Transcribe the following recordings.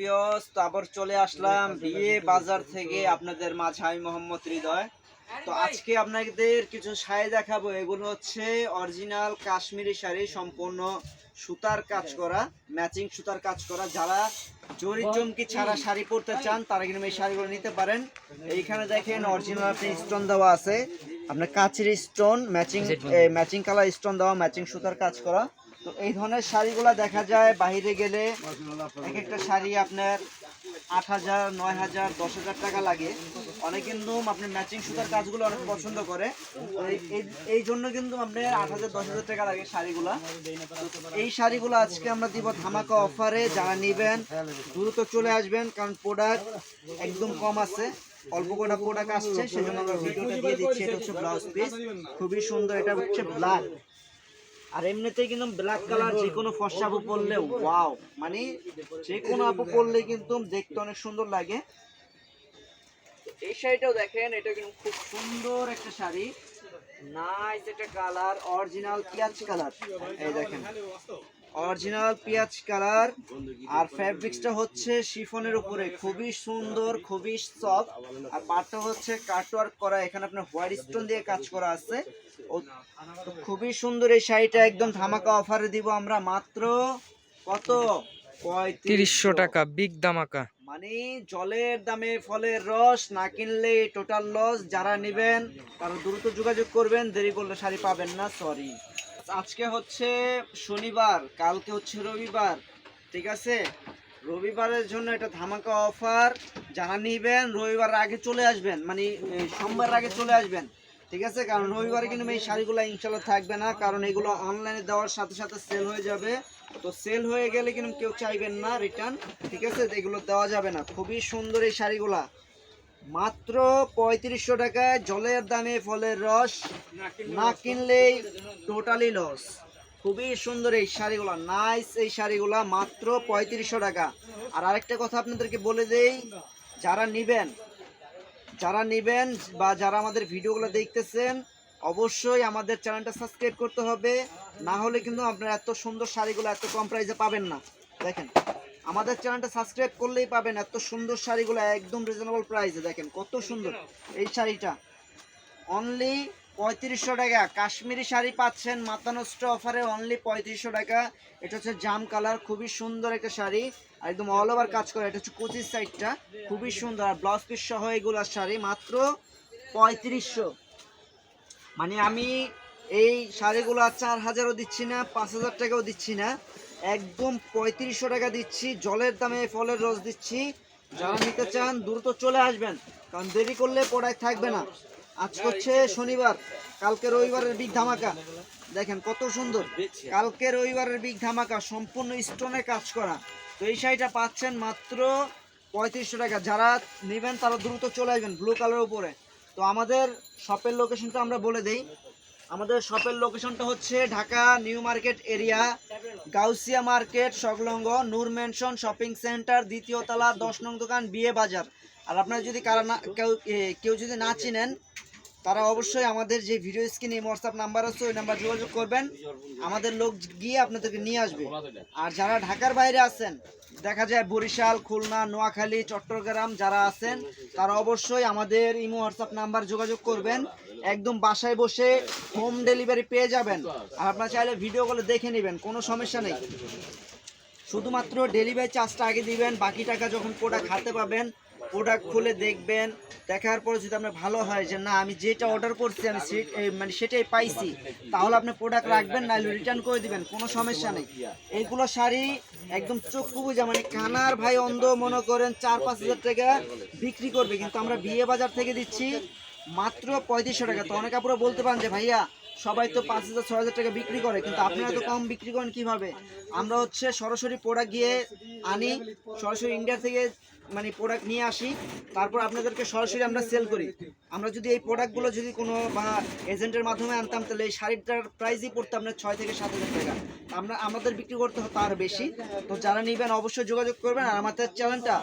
বিয়স তো আবার চলে আসলাম বিয়ে বাজার থেকে আপনাদের মাঝে আমি মোহাম্মদ হৃদয়। তো আজকে আপনাদের কিছু শাড়ি দেখাবো এগুলো হচ্ছে অরিজিনাল কাশ্মীরি শাড়ি সম্পূর্ণ সুতার কাজ করা ম্যাচিং সুতার কাজ করা। যারা জরি চমকি ছাড়া শাড়ি পরতে চান তারা কিন্তু এই শাড়িগুলো নিতে পারেন। এইখানে দেখেন অরিজিনাল আপনি স্টোন দেওয়া আছে। আপনার কাচের stone matching matching colour stone দেওয়া ম্যাচিং সুতার কাজ করা। তো এই ধরনের শাড়িগুলো দেখা যায় বাইরে গেলে এক একটা শাড়ি আপনার আট হাজার, নয় হাজার, দশ হাজার টাকা লাগে। অনেক কিন্তু আপনি ম্যাচিং সুতার কাজগুলো অনেক পছন্দ করে। এই জন্য কিন্তু আপনার আট হাজার, দশ হাজার টাকা লাগে শাড়িগুলো। এই শাড়িগুলো আজকে আমরা দিব ধামাকা অফারে, যারা নেবেন দ্রুত চলে আসবেন, কারণ প্রোডাক্ট একদম কম আছে। অল্প কটা প্রোডাক্ট আসছে, সেজন্য আমরা ভিডিওটা দিয়ে দিচ্ছি, এটা হচ্ছে ব্লাউজ পিস খুবই সুন্দর, এটা হচ্ছে ব্ল্যাক আর এমনিতেই কিন্তু ব্ল্যাক কালার যে কোনো ফর্সা আপু পরলে ওয়াও মানে যে কোনো আপু পরলে কিন্তু দেখতে অনেক সুন্দর লাগে। এই শাড়িটাও দেখেন, এটা কিন্তু খুব সুন্দর একটা শাড়ি। নাইস একটা কালার অরিজিনাল পিঁয়াজ কালার এই দেখেন। অরিজিনাল পিয়াজ কালার আর ফ্যাব্রিক্সটা হচ্ছে শিফনের উপরে। খুবই সুন্দর খুবই সফট আর পাটটা হচ্ছে কাটওয়ার্ক করা। এখানে আপনার হোয়াইট স্টোন দিয়ে কাজ করা আছে। খুবই সুন্দর এই শাড়িটা। একদম ধামাকা অফারে দিব আমরা। মাত্র কত? পঁয়ত্রিশশো। টাকা। বিগ ধামাকা। মানে জলের দামে ফলের রস না কিনলে টোটাল লস যারা নেবেন তারা দ্রুত যোগাযোগ করবেন। দেরি করলে শাড়ি পাবেন না। সরি আজকে হচ্ছে শনিবার, কালকে হচ্ছে রবিবার, ঠিক আছে? রবিবারের জন্য এটা ধামাকা অফার যারা নিবেন রবিবার আগে চলে আসবেন মানে সোমবার আগে চলে আসবেন, ঠিক আছে? কারণ রবিবারে কিন্তু এই শাড়িগুলো ইনশাল্লাহ থাকবে না, কারণ এগুলো অনলাইনে দেওয়ার সাথে সাথে সেল হয়ে যাবে। তো সেল হয়ে গেলে কিন্তু কেউ চাইবেন না রিটার্ন ঠিক আছে? এগুলো দেওয়া যাবে না। খুবই সুন্দর এই শাড়িগুলা। মাত্র পঁয়ত্রিশশো টাকায় জলের দামে ফলের রস না কিনলেই টোটালি লস খুবই সুন্দর এই শাড়িগুলা নাইস এই শাড়িগুলা মাত্র পঁয়ত্রিশশো টাকা। আর আরেকটা কথা আপনাদেরকে বলে দেই যারা নিবেন যারা নেবেন বা যারা আমাদের ভিডিওগুলো দেখতেছেন অবশ্যই আমাদের চ্যানেলটা সাবস্ক্রাইব করতে হবে। না হলে কিন্তু আপনারা এত সুন্দর শাড়িগুলো এত কম প্রাইসে পাবেন না। দেখেন আমাদের চ্যানেলটা সাবস্ক্রাইব করলেই পাবেন এত সুন্দর শাড়িগুলো, একদম রিজনেবল প্রাইসে দেখেন কত সুন্দর। এই শাড়িটা। অনলি পঁয়ত্রিশশো টাকা। কাশ্মীরি শাড়ি পাচ্ছেন মাথা নষ্ট অফারে অনলি পঁয়ত্রিশশো টাকা। এটা হচ্ছে জাম কালার, খুবই সুন্দর একটা শাড়ি। আর একদম অল ওভার কাজ করে। এটা হচ্ছে কুচির সাইডটা খুবই সুন্দর। আর ব্লাউজ পিস সহ এগুলার শাড়ি মাত্র পঁয়ত্রিশশো। মানে আমি এই শাড়িগুলো চার হাজারও দিচ্ছি না, পাঁচ হাজার টাকাও দিচ্ছি না। একদম পঁয়ত্রিশশো টাকা দিচ্ছি, জলের দামে ফলের রস দিচ্ছি। যারা নিতে চান, দ্রুত চলে আসবেন, কারণ দেরি করলে প্রোডাক্ট থাকবে না। আজকে হচ্ছে শনিবার, কালকে রবিবারের বিগ ধামাকা। দেখেন কত সুন্দর, কালকে রবিবারের বিগ ধামাকা, সম্পূর্ণ স্টোনে কাজ করা। তো এই শাড়িটা পাচ্ছেন মাত্র পঁয়ত্রিশশো টাকা। যারা নেবেন, তারা দ্রুত চলে আসবেন ব্লু কালার উপরে। তো আমাদের শপের লোকেশনটা আমরা বলে দেই। আমাদের শপের লোকেশনটা হচ্ছে Dhaka New Market area, Gausia Market সংলগ্ন নূর মেনশন শপিং সেন্টার দ্বিতীয় তলা, দশ নং দোকান, বিয়ে বাজার। আর আপনারা যদি কারা না কেউ কেউ যদি না চিনেন, তারা অবশ্যই আমাদের যে ভিডিও স্ক্রিনে হোয়াটসঅ্যাপ নাম্বার আছে, ওই নাম্বার যোগাযোগ করবেন। আমাদের লোক গিয়ে আপনাদেরকে নিয়ে আসবে। আর যারা ঢাকার বাইরে আছেন, দেখা যায় বরিশাল, খুলনা, নোয়াখালী, চট্টগ্রাম যারা আছেন, তারা অবশ্যই আমাদের ইমো হোয়াটসঅ্যাপ নাম্বার যোগাযোগ করবেন। একদম বাসায় বসে হোম ডেলিভারি পেয়ে যাবেন। আর আপনারা চাইলে ভিডিও কলে দেখে নেবেন, কোনো সমস্যা নেই। শুধুমাত্র ডেলিভারি চার্জটা আগে দিবেন, বাকি টাকা যখন প্রোডাক্ট হাতে পাবেন প্রোডাক্ট খুলে দেখবেন। দেখার পর যদি আপনার ভালো হয় যে, না, আমি যেটা অর্ডার করছি, আমি মানে সেটাই পাইছি, তাহলে আপনি প্রোডাক্ট রাখবেন না রিটার্ন করে দিবেন, কোনো সমস্যা নেই। এইগুলো শাড়ি একদম চক্ষু বুঝা মানে কানার ভাই অন্ধ, মনে করেন চার পাঁচ হাজার টাকা বিক্রি করবে। কিন্তু আমরা বিয়ে বাজার থেকে দিচ্ছি মাত্র পঁয়ত্রিশশো টাকা। তো অনেক আপুরা বলতে পারেন যে, ভাইয়া, সবাই তো পাঁচ হাজার, ছয় হাজার টাকা বিক্রি করে, কিন্তু আপনারা তো কম বিক্রি করেন কীভাবে? আমরা হচ্ছে সরাসরি প্রোডাক্ট গিয়ে আনি, সরাসরি ইন্ডিয়া থেকে মানে প্রোডাক্ট নিয়ে আসি, তারপর আপনাদেরকে সরাসরি আমরা সেল করি। আমরা যদি এই প্রোডাক্টগুলো যদি কোনো, বা এজেন্টের মাধ্যমে আনতাম, তাহলে এই শাড়িটার প্রাইসই পড়তো আপনার ছয় থেকে সাত হাজার টাকা। আমরা, আমাদের বিক্রি করতে হতো আর বেশি। তো যারা নেবেন অবশ্যই যোগাযোগ করবেন, আর আমাদের চ্যানেলটা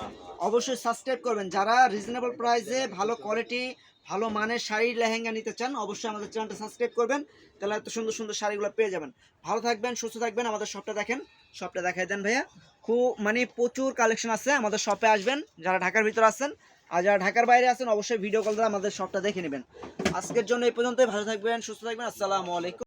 অবশ্যই সাবস্ক্রাইব করবেন। যারা রিজনেবল প্রাইসে ভালো কোয়ালিটি ভালো মানের শাড়ি, লেহেঙ্গা নিতে চান, অবশ্যই আমাদের চ্যানেলটা সাবস্ক্রাইব করবেন। তাহলে এত সুন্দর সুন্দর শাড়িগুলো পেয়ে যাবেন। ভালো থাকবেন, সুস্থ থাকবেন, আমাদের সবটা দেখেন। সবটা দেখাই দেন ভাইয়া। খুব মানে প্রচুর কালেকশন আছে, আমাদের শপে আসবেন, যারা ঢাকার ভিতরে আছেন, আর যারা ঢাকার বাইরে আছেন, অবশ্যই ভিডিও কল দ্বারা আমাদের শপটা দেখে নেবেন। আজকের জন্য এই পর্যন্তই, ভালো থাকবেন, সুস্থ থাকবেন, আসসালামু আলাইকুম।